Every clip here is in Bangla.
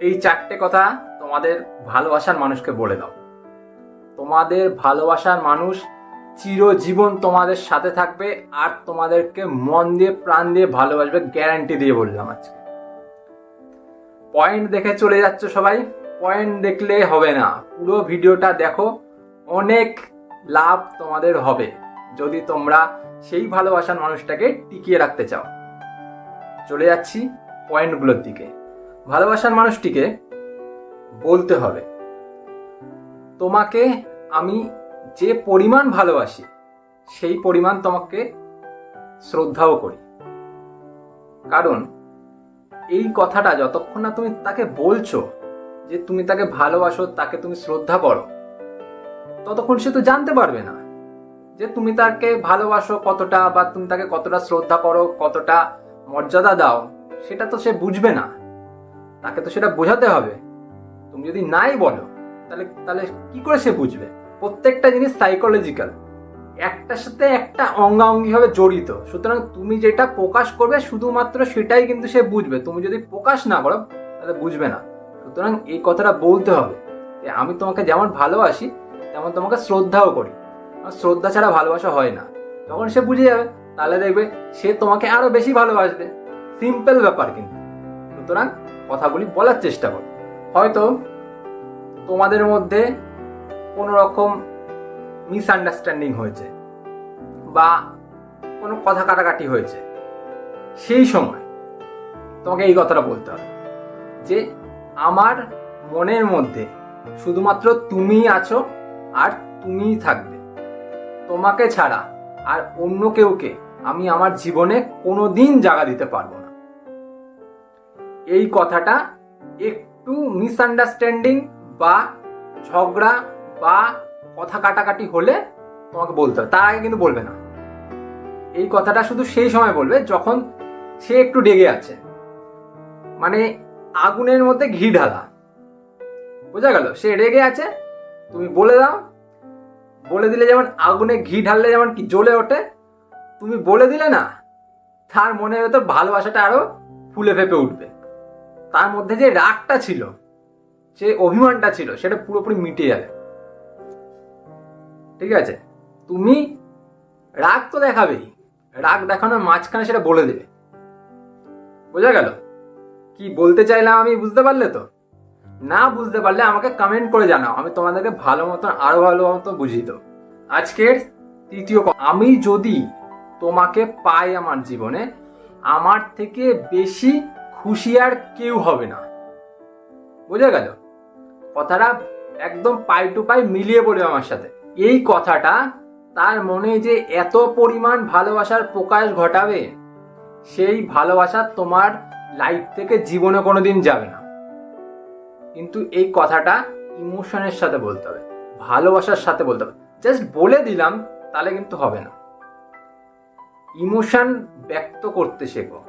এই চারটে কথা তোমাদের ভালোবাসার মানুষকে বলে দাও। তোমাদের ভালোবাসার মানুষ চিরজীবন তোমাদের সাথে থাকবে আর তোমাদেরকে মন দিয়ে, প্রাণ দিয়ে ভালোবাসবে গ্যারান্টি দিয়ে বললাম আজকে। পয়েন্ট দেখে চলে যাচ্ছ সবাই। পয়েন্ট দেখলে হবে না। পুরো ভিডিওটা দেখো। অনেক লাভ তোমাদের হবে যদি তোমরা সেই ভালোবাসার মানুষটাকে টিকিয়ে রাখতে চাও। চলে যাচ্ছি পয়েন্টগুলোর দিকে। ভালোবাসার মানুষটিকে বলতে হবে, তোমাকে আমি যে পরিমাণ ভালোবাসি, সেই পরিমাণ তোমাকে শ্রদ্ধাও করি। কারণ এই কথাটা যতক্ষণ না তুমি তাকে বলছো যে তুমি তাকে ভালোবাসো, তাকে তুমি শ্রদ্ধা করো, ততক্ষণ সে তো জানতে পারবে না যে তুমি তাকে ভালোবাসো কতটা বা তুমি তাকে কতটা শ্রদ্ধা করো, কতটা মর্যাদা দাও, সেটা তো সে বুঝবে না। তাকে তো সেটা বোঝাতে হবে। তুমি যদি নাই বলো, তাহলে তাহলে কি করে সে বুঝবে? প্রত্যেকটা জিনিস সাইকোলজিক্যাল একটার সাথে একটা অঙ্গাঙ্গিভাবে জড়িত। সুতরাং তুমি যেটা প্রকাশ করবে, শুধুমাত্র সেটাই কিন্তু সে বুঝবে। তুমি যদি প্রকাশ না করো, তাহলে বুঝবে না। সুতরাং এই কথাটা বলতে হবে যে, আমি তোমাকে যেমন ভালোবাসি, তেমন তোমাকে শ্রদ্ধাও করি। শ্রদ্ধা ছাড়া ভালোবাসা হয় না। যখন সে বুঝে যাবে, তাহলে দেখবে সে তোমাকে আরও বেশি ভালোবাসবে। সিম্পল ব্যাপার কিন্তু। সুতরাং কথাগুলি বলার চেষ্টা করো। হয়তো তোমাদের মধ্যে কোনো রকম মিসআন্ডারস্ট্যান্ডিং হয়েছে বা কোনো কথা কাটাকাটি হয়েছে। সেই সময় তোমাকে এই কথাটা বলতে হবে যে আমার মনের মধ্যে শুধুমাত্র তুমিই আছো আর তুমিই থাকবে। তোমাকে ছাড়া আর অন্য কেউকে আমি আমার জীবনে কোনো দিন জায়গা দিতে পারব এই কথাটা একটু মিসআন্ডারস্ট্যান্ডিং বা ঝগড়া বা কথা কাটাকাটি হলে তোমাকে বলতে হবে। তার আগে কিন্তু বলবে না। এই কথাটা শুধু সেই সময় বলবে যখন সে একটু রেগে আছে। মানে আগুনের মধ্যে ঘি ঢালা। বোঝা গেল? সে রেগে আছে, তুমি বলে দাও। বলে দিলে যেমন আগুনে ঘি ঢাললে যেমন কি জ্বলে ওঠে, তুমি বলে দিলে না, তার মনে ভেতর ভালোবাসাটা আরও ফুলে ফেপে উঠবে। তার মধ্যে যে রাগটা ছিল, যে অভিমানটা ছিল, সেটা পুরোপুরি মিটে যাবে। ঠিক আছে? তুমি রাগ তো দেখাবেই। রাগ দেখানোর মাঝখানে সেটা বলে দেবে। বোঝা গেল? কি বলতে চাইলাম আমি বুঝতে পারলে তো? না বুঝতে পারলে আমাকে কমেন্ট করে জানাও। আমি তোমাদেরকে ভালো মতন, আরও ভালো মতো বুঝিয়ে দেবো। আজকের তৃতীয় আমি যদি তোমাকে পাই আমার জীবনে, আমার থেকে বেশি খুশি আর কেউ হবে না। বোঝা গেল? কথাটা একদম পাই টু পাই মিলিয়ে বলে আমার সাথে। এই কথাটা তার মনে যে এত পরিমাণ ভালোবাসার প্রকাশ ঘটাবে, সেই ভালোবাসা তোমার লাইফ থেকে জীবনে কোনোদিন যাবে না। কিন্তু এই কথাটা ইমোশনের সাথে বলতে হবে, ভালোবাসার সাথে বলতে হবে। জাস্ট বলে দিলাম, তাহলে কিন্তু হবে না। ইমোশন ব্যক্ত করতে শেখো।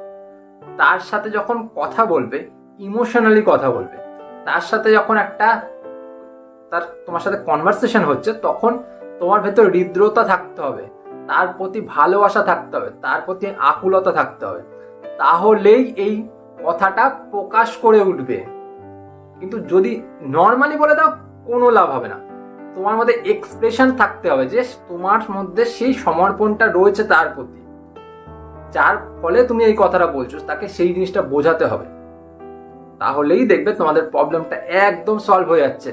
তার সাথে যখন কথা বলবে ইমোশনালি কথা বলবে, তার সাথে যখন একটা তার, তোমার সাথে কনভারসেশন হচ্ছে, তখন তোমার ভেতর হৃদ্রতা থাকতে হবে, তার প্রতি ভালোবাসা থাকতে হবে, তার প্রতি আকুলতা থাকতে হবে। তাহলেই এই কথাটা প্রকাশ করে উঠবে। কিন্তু যদি নর্মালি বলে দাও, কোনো লাভ হবে না। তোমার মধ্যে এক্সপ্রেশন থাকতে হবে যে তোমার মধ্যে সেই সমর্পণটা রয়েছে তার প্রতি। যার ফলে তুমি এই কথাটা বলছো, তাকে সেই জিনিসটা বোঝাতে হবে। তাহলেই দেখবে তোমাদের প্রবলেমটা একদম সলভ হয়ে যাচ্ছে।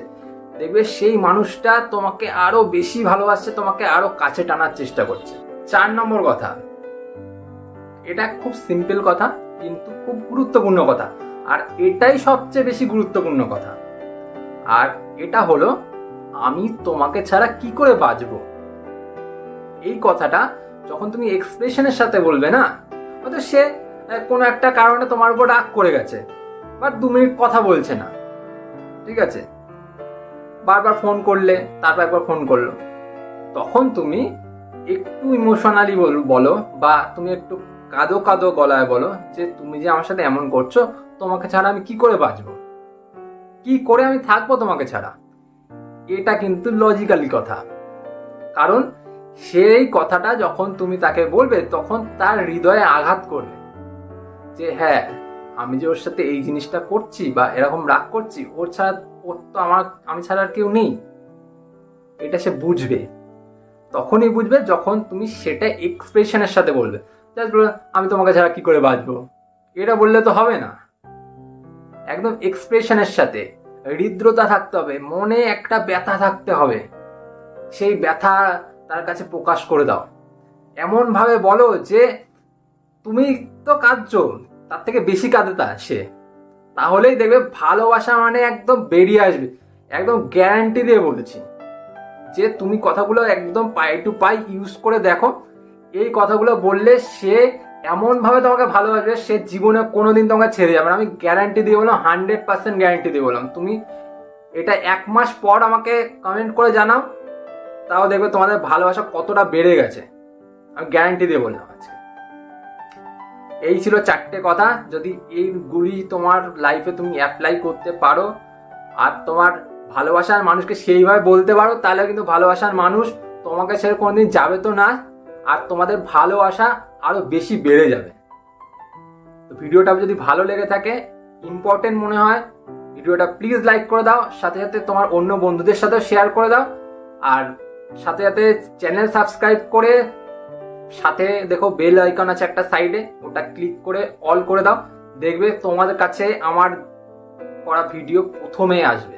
দেখবে সেই মানুষটা তোমাকে আরও বেশি ভালোবাসছে, তোমাকে আরও কাছে টানার চেষ্টা করছে। চার নম্বর কথা, এটা খুব সিম্পল কথা, কিন্তু খুব গুরুত্বপূর্ণ কথা। আর এটাই সবচেয়ে বেশি গুরুত্বপূর্ণ কথা। আর এটা হলো, আমি তোমাকে ছাড়া কি করে বাঁচবো? এই কথাটা যখন তুমি এক্সপ্রেশনের সাথে বলবে না হয়তো সে কোনো একটা কারণে তোমার উপর রাগ করে গেছে, বা দু মিনিট কথা বলছে না। ঠিক আছে? বারবার ফোন করলে, তারপর একবার ফোন করল। তখন তুমি একটু ইমোশনালি বলো বা তুমি একটু কাঁদো কাঁদো গলায় বলো যে, তুমি যে আমার সাথে এমন করছ, তোমাকে ছাড়া আমি কি করে বাঁচবো? কি করে আমি থাকব তোমাকে ছাড়া? এটা কিন্তু লজিক্যালি কথা। কারণ সেই কথাটা যখন তুমি তাকে বলবে, তখন তার হৃদয়ে আঘাত করবে। যে হ্যাঁ আমি যে ওর সাথে এই জিনিসটা করছি বা এরকম রাগ করছি, ওর ছাড়া, ওর তো আমার, আমি ছাড়া আর কেউ নেই। এটা সে বুঝবে। তখনই বুঝবে যখন তুমি সেটা এক্সপ্রেশনের সাথে বলবে। আমি তোমাকে ছাড়া কি করে বাঁচবো? এটা বললে তো হবে না। একদম এক্সপ্রেশনের সাথে। হৃদ্রতা থাকতে হবে, মনে একটা ব্যথা থাকতে হবে। সেই ব্যথা তার কাছে প্রকাশ করে দাও। এমন ভাবে বলো যে, তুমি তো কাঁদছো, তার থেকে বেশি কাঁদে তা সে। তাহলেই দেখবে ভালোবাসা মানে একদম বেরিয়ে আসবে। একদম গ্যারান্টি দিয়ে বলেছি যে, তুমি কথাগুলো একদম পাই টু পাই ইউজ করে দেখো। এই কথাগুলো বললে সে এমন ভাবে তোমাকে ভালোবাসবে, সে জীবনে কোনোদিন তোমাকে ছেড়ে যাবে আমি গ্যারান্টি দিয়ে বললাম হান্ড্রেড পার্সেন্ট গ্যারান্টি দিয়ে বললাম। তুমি এটা এক মাস পর আমাকে কমেন্ট করে জানাও। তাও দেখবে তোমাদের ভালোবাসা কতটা বেড়ে গেছে। আমি গ্যারান্টি দিয়ে বললাম আজকে। এই ছিল চারটে কথা। যদি এইগুলি তোমার লাইফে তুমি অ্যাপ্লাই করতে পারো, আর তোমার ভালোবাসার মানুষকে সেইভাবে বলতে পারো, তাহলে কিন্তু ভালোবাসার মানুষ তোমাকে ছেড়ে কোনোদিন যাবে তো না, আর তোমাদের ভালোবাসা আরও বেশি বেড়ে যাবে। তো ভিডিওটা যদি ভালো লেগে থাকে ইম্পর্টেন্ট মনে হয়, ভিডিওটা প্লিজ লাইক করে দাও, সাথে সাথে তোমার অন্য বন্ধুদের সাথেও শেয়ার করে দাও, আর সাথে সাথে চ্যানেল সাবস্ক্রাইব করে, সাথে দেখো বেল আইকন আছে একটা সাইডে ওটা ক্লিক করে অল করে দাও। দেখবে তোমাদের কাছে আমার করা ভিডিও প্রথমে আসবে।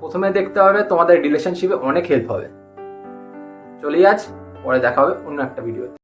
প্রথমে দেখতে হবে তোমাদের রিলেশনশিপে অনেক হেল্প হবে। চলেই আজ, পরে দেখা হবে অন্য একটা ভিডিও